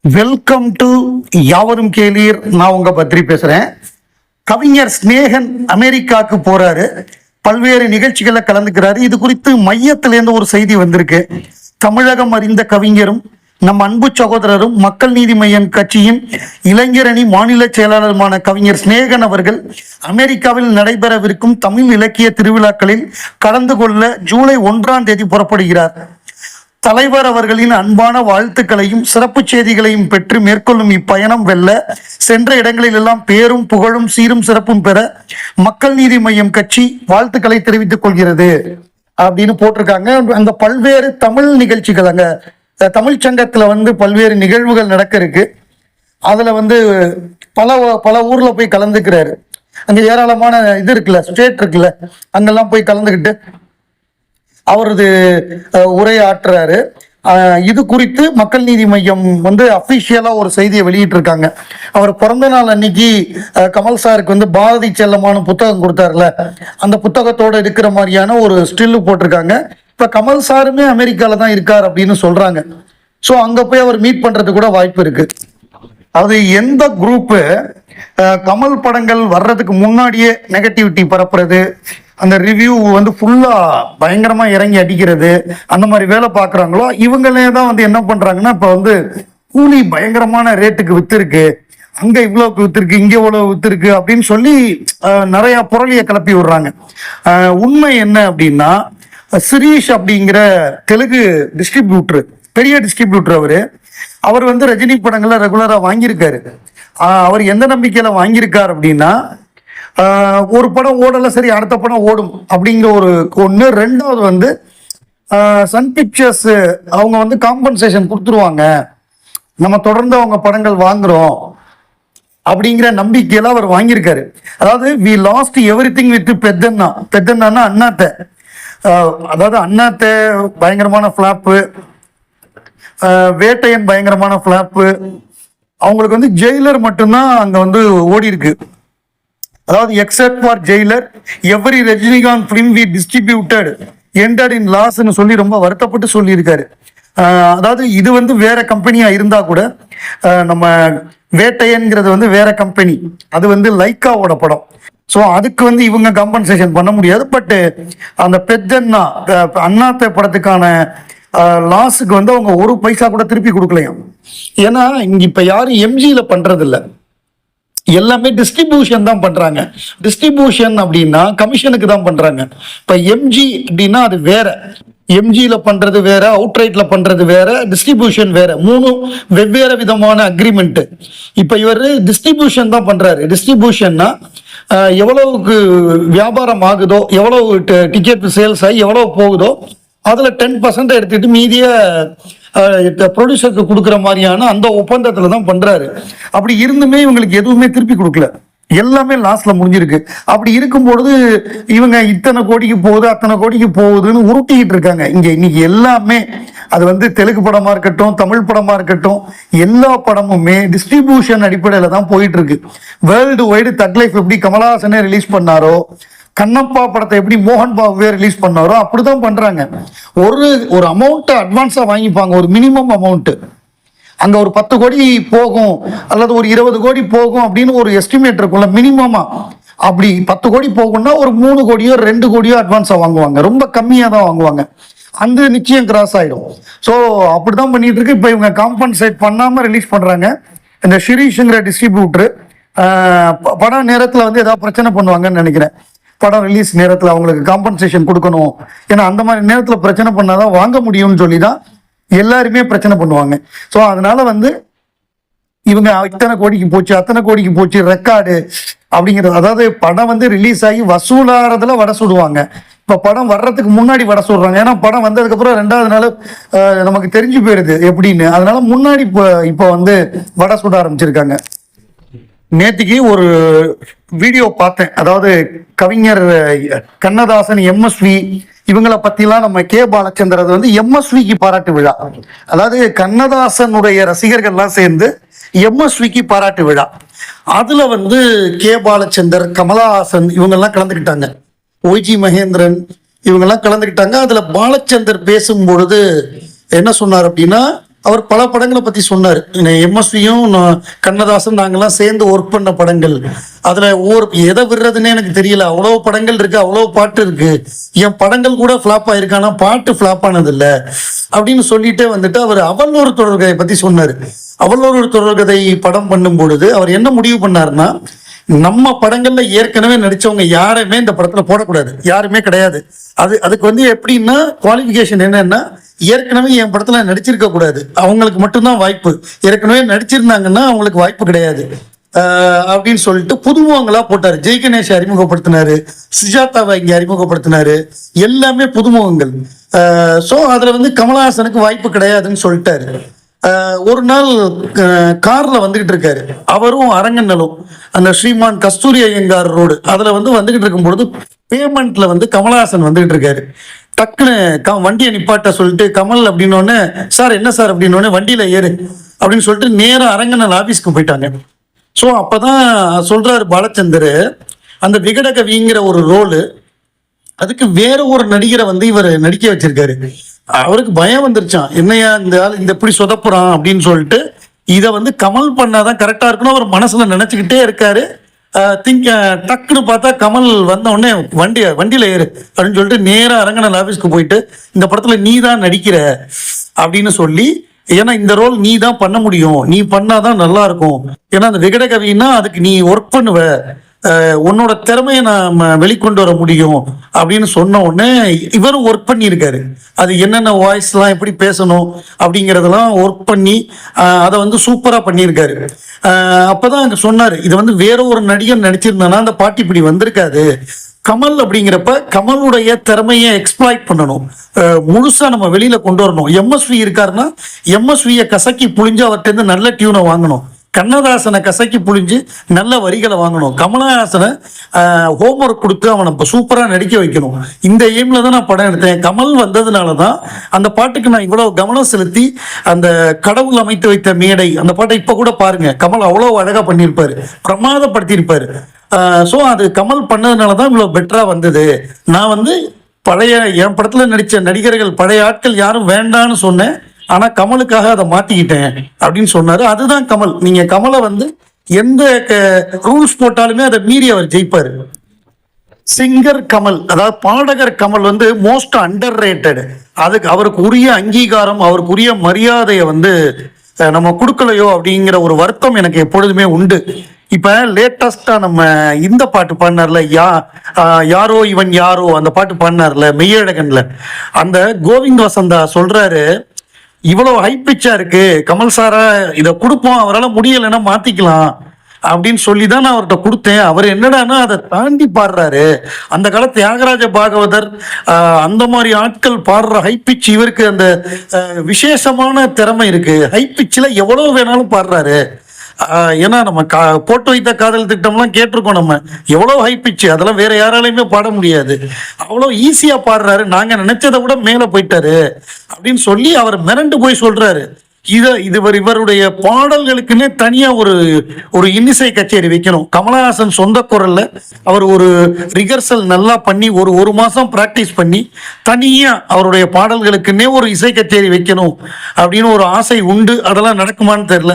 Welcome to யாவரும் கேளீர். நான் உங்க பத்ரி பேசுறேன். கவிஞர் ஸ்நேகன் அமெரிக்காவுக்கு போறாரு. பல்வேறு நிகழ்ச்சிகளை கலந்துக்கிறாரு. இது குறித்து மையத்திலேருந்து ஒரு செய்தி வந்திருக்கு. தமிழகம் அறிந்த கவிஞரும் நம் அன்பு சகோதரரும் மக்கள் நீதி மையம் கட்சியின் இளைஞரணி மாநில செயலாளருமான கவிஞர் ஸ்நேகன் அவர்கள் அமெரிக்காவில் நடைபெறவிருக்கும் தமிழ் இலக்கிய திருவிழாக்களில் கலந்து கொள்ள ஜூலை ஒன்றாம் தேதி புறப்படுகிறார். தலைவர் அவர்களின் அன்பான வாழ்த்துக்களையும் சிறப்பு செய்திகளையும் பெற்று மேற்கொள்ளும் இப்பயணம் வெல்ல சென்ற இடங்களில் எல்லாம் பேரும் புகழும் சீரும் சிறப்பும் பெற மக்கள் நீதி மையம் கட்சி வாழ்த்துக்களை தெரிவித்துக் கொள்கிறது அப்படின்னு போட்டிருக்காங்க. அங்க பல்வேறு தமிழ் நிகழ்ச்சிகள் அங்க தமிழ் சங்கத்துல வந்து பல்வேறு நிகழ்வுகள் நடக்க இருக்கு. அதுல வந்து பல பல ஊர்ல போய் கலந்துக்கிறாரு. அங்க ஏராளமான இது இருக்குல்ல ஸ்டேட் இருக்குல்ல அங்கெல்லாம் போய் கலந்துக்கிட்டு அவரது உரையாற்றுறாரு. இது குறித்து மக்கள் நீதி மையம் வந்து அஃபிஷியலாக ஒரு செய்தியை வெளியிட்டிருக்காங்க. அவர் பிறந்த நாள் அன்னைக்கு கமல் சாருக்கு வந்து பாரதி செல்லமான புத்தகம் கொடுத்தாருல. அந்த புத்தகத்தோட இருக்கிற மாதிரியான ஒரு ஸ்டில்லு போட்டிருக்காங்க. இப்போ கமல் சாருமே அமெரிக்காவில் தான் இருக்கார் அப்படின்னு சொல்கிறாங்க ஸோ அங்கே போய் அவர் மீட் பண்ணுறது கூட வாய்ப்பு இருக்குது அது எந்த குரூப்பு கமல் படங்கள் வர்றதுக்கு முன்னாடியே நெகட்டிவிட்டி பரப்புறது அந்த ரிவ்யூ வந்து ஃபுல்லாக பயங்கரமாக இறங்கி அடிக்கிறது அந்த மாதிரி வேலை பார்க்குறாங்களோ இவங்களே தான் வந்து என்ன பண்ணுறாங்கன்னா இப்போ வந்து கூலி பயங்கரமான ரேட்டுக்கு விற்றுருக்கு அங்கே இவ்வளோக்கு விற்றுருக்கு இங்கே இவ்வளோ விற்றுருக்கு அப்படின்னு சொல்லி நிறையா புரளியை கிளப்பி விடுறாங்க. உண்மை என்ன அப்படின்னா சிரீஷ் அப்படிங்கிற தெலுங்கு டிஸ்ட்ரிபியூட்ரு பெரிய டிஸ்ட்ரிபியூட்டர் அவர் அவர் வந்து ரஜினி படங்களை ரெகுலராக வாங்கியிருக்காரு. அவர் எந்த நம்பிக்கையில் வாங்கியிருக்கார் அப்படின்னா ஒரு படம் ஓடலை சரி அடுத்த படம் ஓடும் அப்படிங்கிற ஒரு ஒன்று ரெண்டாவது வந்து சன் பிக்சர்ஸ் அவங்க வந்து காம்பன்சேஷன் கொடுத்துருவாங்க. நம்ம தொடர்ந்து அவங்க படங்கள் வாங்குறோம் அப்படிங்கிற நம்பிக்கையில அவர் வாங்கியிருக்காரு. அதாவது we lost everything with Peddanna. பெத்தண்ணான்னா Annaatthe. அதாவது அண்ணாத்த பயங்கரமான ஃப்ளாப்பு வேட்டையன் பயங்கரமான ஃபிளாப்பு அவங்களுக்கு வந்து ஜெயிலர் மட்டும்தான் அங்கே வந்து ஓடி இருக்கு அதாவது except for Jailer every Rajinikanth film we distributed entered in லாஸ்ன்னு சொல்லி ரொம்ப வருத்தப்பட்டு சொல்லியிருக்காரு. அதாவது இது வந்து வேற கம்பெனியா இருந்தா கூட நம்ம வேட்டையன்கிறது வந்து வேற கம்பெனி அது வந்து லைக்காவோட படம். ஸோ அதுக்கு வந்து இவங்க காம்பன்சேஷன் பண்ண முடியாது பட் அந்த பெத்தண்ணா அண்ணாத்த படத்துக்கான லாஸுக்கு வந்து அவங்க ஒரு பைசா கூட திருப்பி கொடுக்கலையாம் ஏன்னா இங்கே இப்போ யாரும் எம்ஜியில் பண்ணுறதில்ல எல்லாமே டிஸ்ட்ரிபியூஷன் தான் பண்ணுறாங்க டிஸ்ட்ரிபியூஷன் அப்படின்னா கமிஷனுக்கு தான் பண்ணுறாங்க இப்போ எம்ஜி அப்படின்னா அது வேற. எம்ஜியில் பண்ணுறது வேற அவுட்ரைட்டில் பண்ணுறது வேற டிஸ்ட்ரிபியூஷன் வேற. மூணு வெவ்வேறு விதமான அக்ரிமெண்ட்டு இப்போ இவர் டிஸ்ட்ரிபியூஷன் தான் பண்ணுறாரு டிஸ்ட்ரிபியூஷன்னா எவ்வளவுக்கு வியாபாரம் ஆகுதோ எவ்வளவு டிக்கெட் சேல்ஸ் ஆகி எவ்வளவு போகுதோ அதில் டென் பர்சன்ட் எடுத்துட்டு மீதிய ப்ரொடியூசருக்கு கொடுக்குற மாதிரியான அந்த ஒப்பந்தத்தில் தான் பண்ணுறாரு அப்படி இருந்துமே இவங்களுக்கு எதுவுமே திருப்பி கொடுக்கல. எல்லாமே லாஸ்ட்ல முடிஞ்சிருக்கு. அப்படி இருக்கும் பொழுது இவங்க இத்தனை கோடிக்கு போகுது அத்தனை கோடிக்கு போகுதுன்னு உருட்டிக்கிட்டு இருக்காங்க. இங்க இன்னைக்கு எல்லாமே அது வந்து தெலுங்கு படமா இருக்கட்டும் தமிழ் படமா இருக்கட்டும் எல்லா படமுமே டிஸ்ட்ரிபியூஷன் அடிப்படையில தான் போயிட்டு இருக்கு. வேர்ல்டு வைடு தக் லைஃப் எப்படி கமலஹாசனே ரிலீஸ் பண்ணாரோ கண்ணப்பா படத்தை எப்படி மோகன் பாபுவே ரிலீஸ் பண்ணாரோ அப்படிதான் பண்றாங்க. ஒரு ஒரு அமௌண்ட்டை அட்வான்ஸா வாங்கிப்பாங்க. ஒரு மினிமம் அமௌண்ட் அங்க ஒரு பத்து கோடி போகும். அல்லது ஒரு இருபது கோடி போகும் அப்படின்னு ஒரு எஸ்டிமேட் இருக்கும்ல மினிமமா அப்படி பத்து கோடி போகும்னா ஒரு மூணு கோடியோ ரெண்டு கோடியோ அட்வான்ஸா வாங்குவாங்க. ரொம்ப கம்மியா தான் வாங்குவாங்க. அந்த நிச்சயம் கிராஸ் ஆயிடும் ஸோ அப்படிதான் பண்ணிட்டு இருக்கு. இப்போ இவங்க காம்பன்சேட் பண்ணாம ரிலீஸ் பண்றாங்க. இந்த ஷிரீஷுங்கிற டிஸ்ட்ரிபியூட்டர் படம் நேரத்தில் வந்து ஏதாவது பிரச்சனை பண்ணுவாங்கன்னு நினைக்கிறேன். படம் ரிலீஸ் நேரத்தில் அவங்களுக்கு காம்பன்சேஷன் கொடுக்கணும். ஏன்னா அந்த மாதிரி நேரத்தில் பிரச்சனை பண்ணாதான் வாங்க முடியும்னு சொல்லி தான் எல்லாருமே பிரச்சனை பண்ணுவாங்க. ஸோ அதனால வந்து இவங்க இத்தனை கோடிக்கு போச்சு அத்தனை கோடிக்கு போச்சு ரெக்கார்டு அப்படிங்கிறது அதாவது படம் வந்து ரிலீஸ் ஆகி வசூலாகிறதுல வடை சுடுவாங்க. இப்போ படம் வர்றதுக்கு முன்னாடி வடை சுடுறாங்க. ஏன்னா படம் வந்ததுக்கப்புறம் ரெண்டாவது நாள் நமக்கு தெரிஞ்சு போயிடுது எப்படின்னு. அதனால முன்னாடி இப்போ இப்போ வந்து வடை சுட ஆரம்பிச்சிருக்காங்க. நேத்திக்கு ஒரு வீடியோ பார்த்தேன். அதாவது கவிஞர் கண்ணதாசன் எம்எஸ்வி இவங்களை பத்திலாம் நம்ம கே. பாலச்சந்தர் அது வந்து எம்எஸ்விக்கு பாராட்டு விழா. அதாவது கண்ணதாசனுடைய ரசிகர்கள்லாம் சேர்ந்து எம்எஸ்விக்கு பாராட்டு விழா. அதுல வந்து கே. பாலச்சந்தர் கமலஹாசன் இவங்கெல்லாம் கலந்துக்கிட்டாங்க. ஒய்ஜி மகேந்திரன் இவங்கெல்லாம் கலந்துக்கிட்டாங்க. அதுல பாலச்சந்தர் பேசும் பொழுது என்ன சொன்னார் அப்படின்னா அவர் பல படங்களை பத்தி சொன்னார். எம்எஸ்வியும் கண்ணதாசன் நாங்கெல்லாம் சேர்ந்து ஒர்க் பண்ண படங்கள். அதுல ஒவ்வொரு எதை விடுறதுன்னே எனக்கு தெரியல. அவ்வளவு படங்கள் இருக்கு அவ்வளவு பாட்டு இருக்கு. என் படங்கள் கூட ஃபிளாப் ஆயிருக்கு ஆனால் பாட்டு ஃபிளாப் ஆனது இல்ல அப்படின்னு சொல்லிட்டே வந்துட்டு அவர் அவல்லூர் தொடர்கதையை தொடர்கதை பத்தி சொன்னார். அவள் ஒரு தொடர்கதை படம் பண்ணும் பொழுது அவர் என்ன முடிவு பண்ணாருன்னா நம்ம படங்கள்ல ஏற்கனவே நடிச்சவங்க யாருமே இந்த படத்துல போடக்கூடாது. யாருமே கிடையாது. அது அதுக்கு வந்து எப்படின்னா குவாலிஃபிகேஷன் என்னன்னா ஏற்கனவே என் படத்துல நடிச்சிருக்க கூடாது. அவங்களுக்கு மட்டும்தான் வாய்ப்பு. ஏற்கனவே நடிச்சிருந்தாங்கன்னா அவங்களுக்கு வாய்ப்பு கிடையாது. அப்படின்னு சொல்லிட்டு புதுமுகங்களா போட்டாரு. ஜெய் கணேஷ் அறிமுகப்படுத்தினாரு. சுஜாதாவை இங்க அறிமுகப்படுத்தினாரு. எல்லாமே புதுமுகங்கள். ஸோ அதுல வந்து கமலஹாசனுக்கு வாய்ப்பு கிடையாதுன்னு சொல்லிட்டாரு. ஒரு நாள் கார்ல வந்துகிட்டு இருக்காரு. அவரும் அரங்கநலும் அந்த ஸ்ரீமான் கஸ்தூரி ஐயங்கார் ரோடு. அதுல வந்து வந்துகிட்டு இருக்கும்பொழுது பேமெண்ட்ல வந்து கமலஹாசன் வந்துகிட்டு இருக்காரு. டக்குன்னு க- வண்டியை நிப்பாட்ட சொல்லிட்டு கமல் அப்படின்னோடனே சார் என்ன சார்? அப்படின்னோடனே வண்டியில ஏறு. அப்படின்னு சொல்லிட்டு நேராக அரங்கநல் ஆபீஸ்க்கு போயிட்டாங்க. ஸோ அப்பதான் சொல்றாரு பாலச்சந்தர் அந்த விகடகவிங்கிற ஒரு ரோலு அதுக்கு வேற ஒரு நடிகரை வந்து இவர் நடிக்க வச்சிருக்காரு. அவருக்கு பயம் வந்துருச்சான் என்னையா இந்த ஆள் இந்த இப்படி சொதப்புறான் அப்படின்னு சொல்லிட்டு இதை வந்து கமல் பண்ணாதான் கரெக்டா இருக்குன்னு அவர் மனசுல நினைச்சுக்கிட்டே இருக்காரு. திங்க் டக்குன்னு பார்த்தா கமல் வந்த உடனே வண்டி வண்டியில ஏறு அப்படின்னு சொல்லிட்டு நேராக அரங்கநல் ஆஃபீஸ்க்கு போயிட்டு இந்த படத்துல நீ தான் நடிக்கிற அப்படின்னு சொல்லி ஏன்னா இந்த ரோல் நீ தான் பண்ண முடியும். நீ பண்ணாதான் நல்லா இருக்கும். ஏன்னா அந்த விகட கவின்னா அதுக்கு நீ ஒர்க் பண்ணுவ. உன்னோட திறமையை நாம் வெளிக்கொண்டு வர முடியும் அப்படின்னு சொன்ன உடனே இவரும் ஒர்க் பண்ணியிருக்காரு. அது என்னென்ன வாய்ஸ்லாம் எப்படி பேசணும் அப்படிங்கிறதெல்லாம் ஒர்க் பண்ணி அதை வந்து சூப்பராக பண்ணியிருக்காரு. அப்போ தான் அங்கே சொன்னார் இது வந்து வேற ஒரு நடிகர் நடிச்சிருந்தானா அந்த பாட்டு இப்படி வந்திருக்காது. கமல் அப்படிங்கிறப்ப கமலுடைய திறமையை எக்ஸ்ப்ளாய்ட் பண்ணணும். முழுசாக முழுசா நம்ம வெளியில கொண்டு வரணும். எம்எஸ்வி இருக்காருன்னா எம்எஸ்வியை கசக்கி புழிஞ்சு அவர்கிட்ட இருந்து நல்ல டியூனை வாங்கணும். கண்ணதாசனை கசக்கி புழிஞ்சு நல்ல வரிகளை வாங்கணும். கமலஹாசனை ஹோம்ஒர்க் கொடுத்து அவனை இப்போ சூப்பராக நடிக்க வைக்கணும். இந்த எய்மில் தான் நான் படம் எடுத்தேன். கமல் வந்ததுனால தான் அந்த பாட்டுக்கு நான் இவ்வளோ கவனம் செலுத்தி அந்த கடவுள் அமைத்து வைத்த மேடை அந்த பாட்டை இப்போ கூட பாருங்க. கமல் அவ்வளோ அழகாக பண்ணியிருப்பார். பிரமாதப்படுத்தியிருப்பார். ஸோ அது கமல் பண்ணதுனால தான் இவ்வளோ பெட்டராக வந்தது. நான் வந்து பழைய என் படத்தில் நடித்த நடிகர்கள் பழைய ஆட்கள் யாரும் வேண்டான்னு சொன்னேன். ஆனா கமலுக்காக அதை மாத்திக்கிட்டேன் அப்படின்னு சொன்னாரு. அதுதான் கமல். நீங்க கமலை வந்து எந்த ரூல்ஸ் போட்டாலுமே அதை மீறி அவர் ஜெயிப்பாரு. சிங்கர் கமல் அதாவது பாடகர் கமல் வந்து மோஸ்ட் அண்டர் ரேட்டடு அதுக்கு அவருக்கு உரிய அங்கீகாரம் அவருக்கு உரிய மரியாதையை வந்து நம்ம கொடுக்கலையோ அப்படிங்கிற ஒரு வருத்தம் எனக்கு எப்பொழுதுமே உண்டு. இப்ப லேட்டஸ்டா நம்ம இந்த பாட்டு பாடினார்ல யா யாரோ இவன் யாரோ அந்த பாட்டு பாடினார்ல மெய்யழகன்ல. அந்த கோவிந்த் வசந்தா சொல்றாரு இவ்வளவு ஹை பிச்சா இருக்கு. கமல் சாரா இதை கொடுப்போம் அவரால் முடியலைன்னா மாத்திக்கலாம் அப்படின்னு சொல்லி தான் நான் அவர்கிட்ட கொடுத்தேன். அவர் என்னடான்னா அதை தாண்டி பாடுறாரு. அந்த கால தியாகராஜ பாகவதர் அந்த மாதிரி ஆட்கள் பாடுற ஹை பிச் இவருக்கு அந்த விசேஷமான திறமை இருக்கு. ஹை பிச்சில் எவ்வளவு வேணாலும் பாடுறாரு. ஏன்னா நம்ம கா போட்டு வைத்த காதல் திட்டம்லாம் கேட்டிருக்கோம் நம்ம. எவ்வளோ ஹை பிச்சு அதெல்லாம் வேற யாராலையுமே பாட முடியாது. அவ்வளோ ஈஸியாக பாடுறாரு. நாங்கள் நினைச்சதை விட மேலே போயிட்டாரு. அப்படின்னு சொல்லி அவர் மிரண்டு போய் சொல்றாரு. இதை இது இவர் இவருடைய பாடல்களுக்குன்னே தனியாக ஒரு ஒரு இன்னிசை கச்சேரி வைக்கணும். கமலஹாசன் சொந்த குரல்ல அவர் ஒரு ரிகர்சல் நல்லா பண்ணி ஒரு ஒரு மாதம் ப்ராக்டிஸ் பண்ணி தனியாக அவருடைய பாடல்களுக்குன்னே ஒரு இசை கச்சேரி வைக்கணும் அப்படின்னு ஒரு ஆசை உண்டு. அதெல்லாம் நடக்குமான்னு தெரில